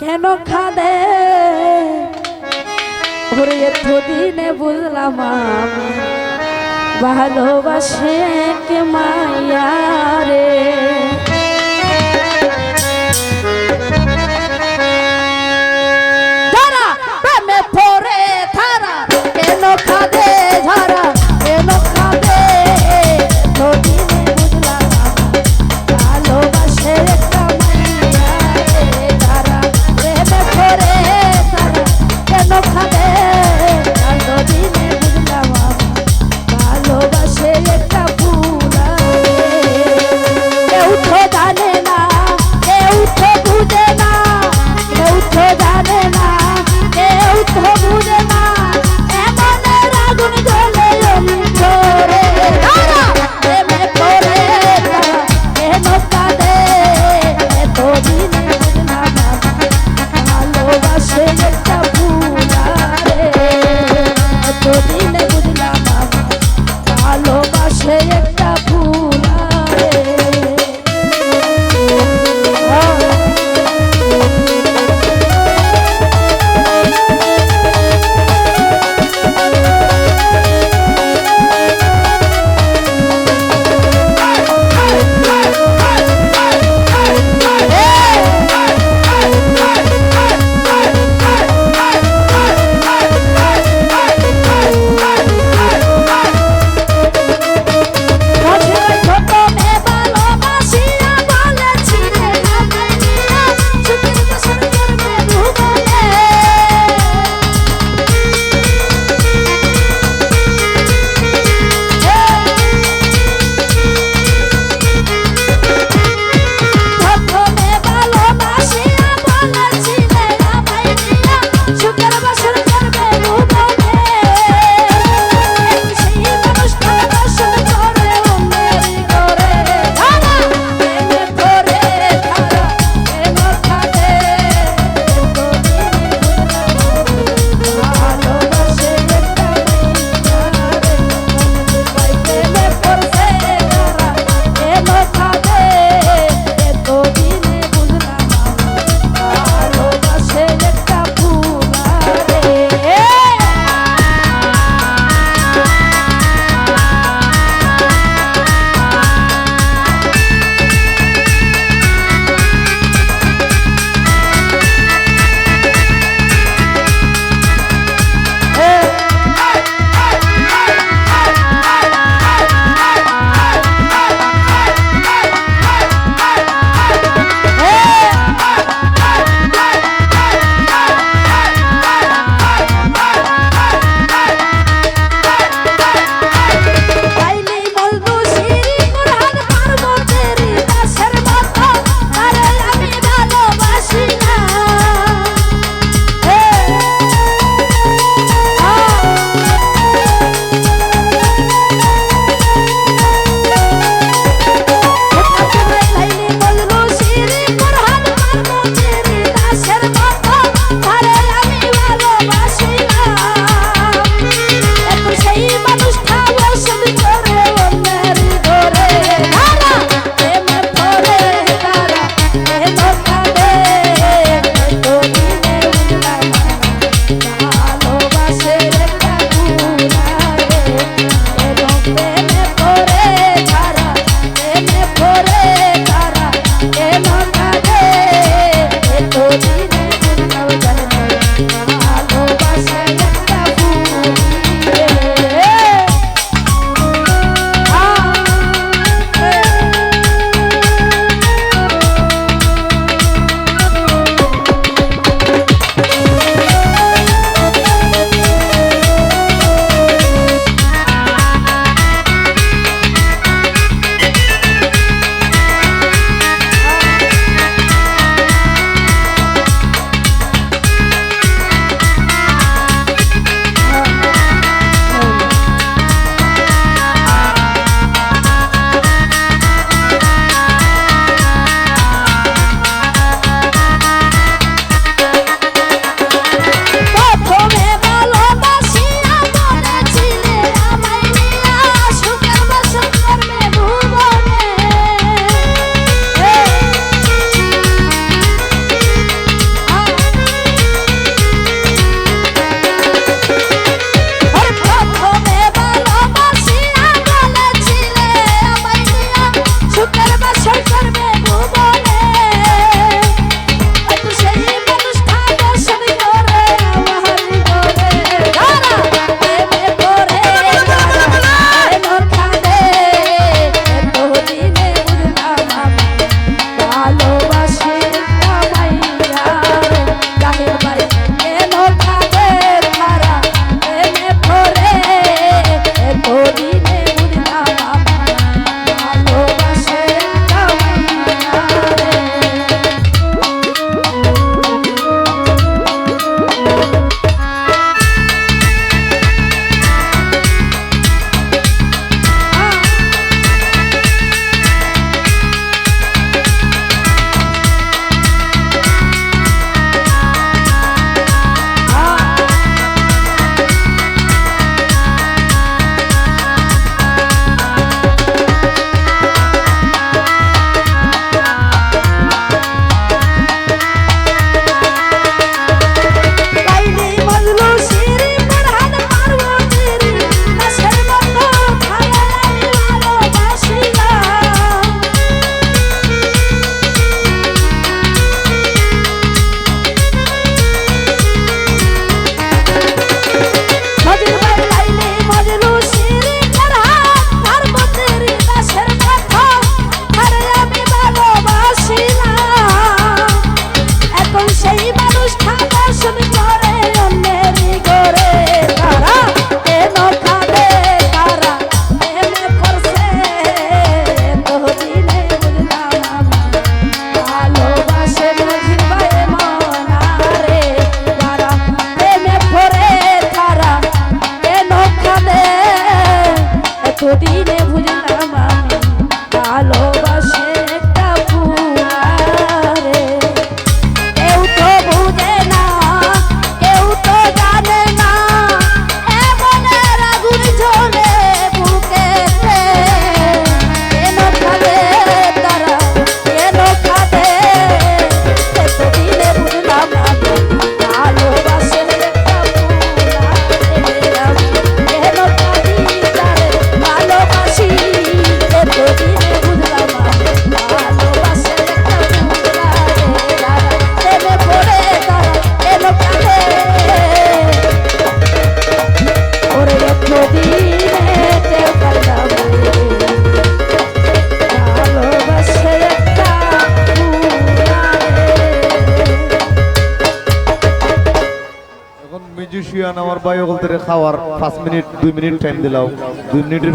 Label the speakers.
Speaker 1: কেন খাদে ওরে এতদিনে বুঝলাম ভালোবাসে কে মায়া রে? get
Speaker 2: up. আমার ভাই বলতে খাওয়ার পাঁচ মিনিট দুই মিনিট টাইম দিলাও। দুই মিনিটের